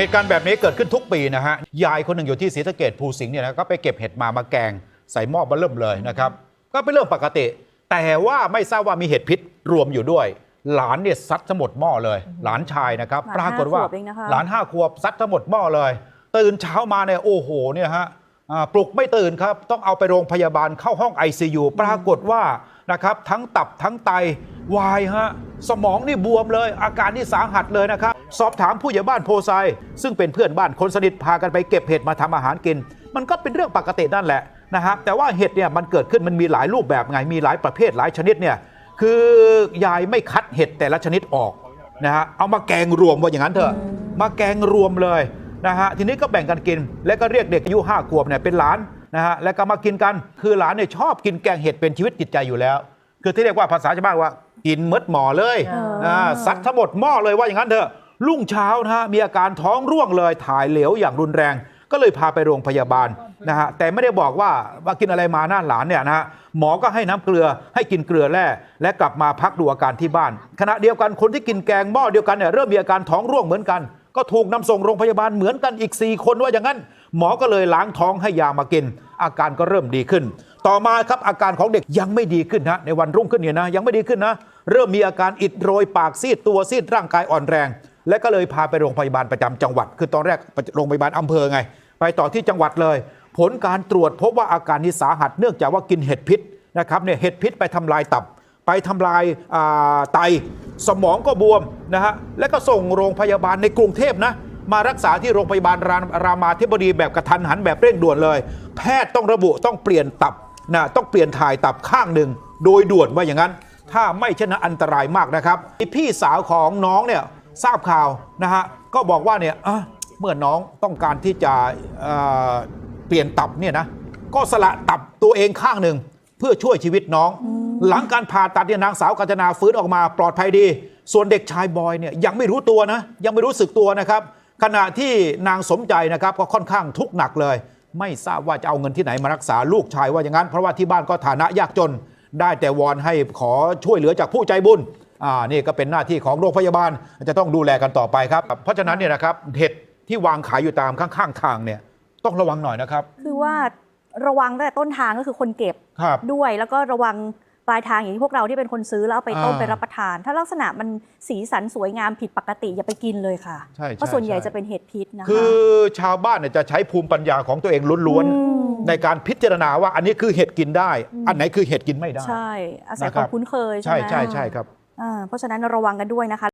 เหตุการณ์แบบนี้เกิดขึ้นทุกปีนะฮะ ยายคนหนึ่งอยู่ที่ศรีสะเกดภูสิงห์เนี่ยนะก็ไปเก็บเห็ดมามาแกง ใส่หม้อมาเริ่มเลยนะครับ ก็เป็นเรื่องปกติ แต่ว่าไม่ทราบว่ามีเห็ดพิษรวมอยู่ด้วย หลานเนี่ยซัดทั้งหมดหม้อเลย หลานชายนะครับหลานปรากฏว่าห้าขวบเองนะคะหลานห้าขวบซัดทั้งหมดหม้อเลย ตื่นเช้ามาเนี่ยโอ้โหเนี่ยฮะอ่าปลุกไม่ตื่นครับ ต้องเอาไปโรงพยาบาลเข้าห้อง ICU ปรากฏว่านะครับทั้งตับทั้งไตวายฮะ สมองนี่บวมเลย อาการนี่สาหัสเลยนะครับ สอบถามผู้ใหญ่บ้านโพไซ ซึ่งเป็นเพื่อนบ้านคนสนิทพากันไปเก็บเห็ดมาทำอาหารกิน มันก็เป็นเรื่องปกตินั่นแหละนะครับแต่ว่าเห็ดเนี่ยมันเกิดขึ้นมันมีหลายรูปแบบไงมีหลายประเภทหลายชนิดเนี่ยคือยายไม่คัดเห็ดแต่ละชนิดออกนะฮะเอามาแกงรวมว่าอย่างนั้นเถอะ มาแกงรวมเลยนะฮะทีนี้ก็แบ่งกันกิน แล้วก็เรียกเด็กอายุห้าขวบเนี่ยเป็นหลานนะฮะแล้วก็มากินกันคือหลานเนี่ยชอบกินแกงเห็ดเป็นชีวิตจิตใจอยู่แล้ว คือที่เรียกว่าภาษาชาวบ้านว่ากินเมดหมอเลยเอออ่าซัดทั้งหมดหม้อเลยว่าอย่างนั้นเถอะรุ่งเช้านะฮะมีอาการท้องร่วงเลยถ่ายเหลวอย่างรุนแรง ก็เลยพาไปโรงพยาบาลนะฮะแต่ไม่ได้บอกว่าว่ากินอะไรมาหน้าหลานเนี่ยนะฮะหมอก็ให้น้ำเกลือให้กินเกลือแร่และกลับมาพักดูอาการที่บ้าน ขณะเดียวกันคนที่กินแกงหม้อเดียวกันเนี่ยเริ่มมีอาการท้องร่วงเหมือนกัน ก็ถูกนำส่งโรงพยาบาลเหมือนกันอีก 4 คนว่าอย่างนั้น หมอก็เลยล้างท้องให้ยามากิน อาการก็เริ่มดีขึ้น ต่อมาครับอาการของเด็กยังไม่ดีขึ้นนะในวันรุ่งขึ้นเนี่ยนะยังไม่ดีขึ้นนะ เริ่มมีอาการอิดโรยปากซีดตัวซีดร่างกายอ่อนแรง และก็เลยพาไปโรงพยาบาลประจำจังหวัด คือตอนแรกโรงพยาบาลอำเภอไง ไปต่อที่จังหวัดเลย ผลการตรวจพบว่าอาการนี้สาหัสเนื่องจากว่ากินเห็ดพิษนะครับเนี่ยเห็ดพิษไปทำลายตับ ไปทำลายาไตสมองก็บวมนะฮะแล้วก็ส่งโรงพยาบาลในกรุงเทพนะมารักษาที่โรงพยาบาลรารามาธิบดีแบบกระทันหันแบบเร่งด่วนเลย แพทย์ต้องระบุต้องเปลี่ยนตับ นะต้องเปลี่ยนถ่ายตับข้างหนึ่งโดยด่วนว่าอย่างนั้น ถ้าไม่เช่นนั้นอันตรายมากนะครับพี่สาวของน้องเนี่ยทราบข่าวนะฮะก็บอกว่าเนี่ยอะเมื่อน้องต้องการที่จะเอ่อเปลี่ยนตับเนี่ยนะก็สละตับตัวเองข้างหนึ่งเพื่อช่วยชีวิตน้อง หลังการผ่าตัดเนี่ยนางสาวกัญจนาฟื้นออกมาปลอดภัยดี ส่วนเด็กชายบอยเนี่ยยังไม่รู้ตัวนะยังไม่รู้สึกตัวนะครับ ขณะที่นางสมใจนะครับก็ค่อนข้างทุกข์หนักเลย ไม่ทราบว่าจะเอาเงินที่ไหนมารักษาลูกชายว่าอย่างนั้น เพราะว่าที่บ้านก็ฐานะยากจน ได้แต่วอนให้ขอช่วยเหลือจากผู้ใจบุญอ่านี่ก็เป็นหน้าที่ของโรงพยาบาลจะต้องดูแลกันต่อไปครับ เพราะฉะนั้นเนี่ยนะครับเห็ดที่วางขายอยู่ตามข้างๆทางเนี่ยต้องระวังหน่อยนะครับ คือว่าระวังตั้งแต่ต้นทางก็คือคนเก็บครับ ด้วยแล้วก็ระวัง ปลายทางอย่างที่พวกเราที่เป็นคนซื้อแล้วเอาไปต้มอ่าไปรับประทาน ถ้าลักษณะมันสีสันสวยงามผิดปกติอย่าไปกินเลยค่ะใช่ใช่เพราะส่วนใหญ่ใช่ จะเป็นเห็ดพิษนะคะคือชาวบ้านเนี่ยจะใช้ภูมิปัญญาของตัวเองล้วนอืมๆ ในการพิจารณาว่าอันนี้คือเห็ดกินได้อันไหนคือเห็ดกินไม่ได้ ใช่ อาศัยนะคครับวามคุ้นเคยใช่ใช่ไหมใช่ใช่ครับ อ่าเพราะฉะนั้นระวังกันด้วยนะคะ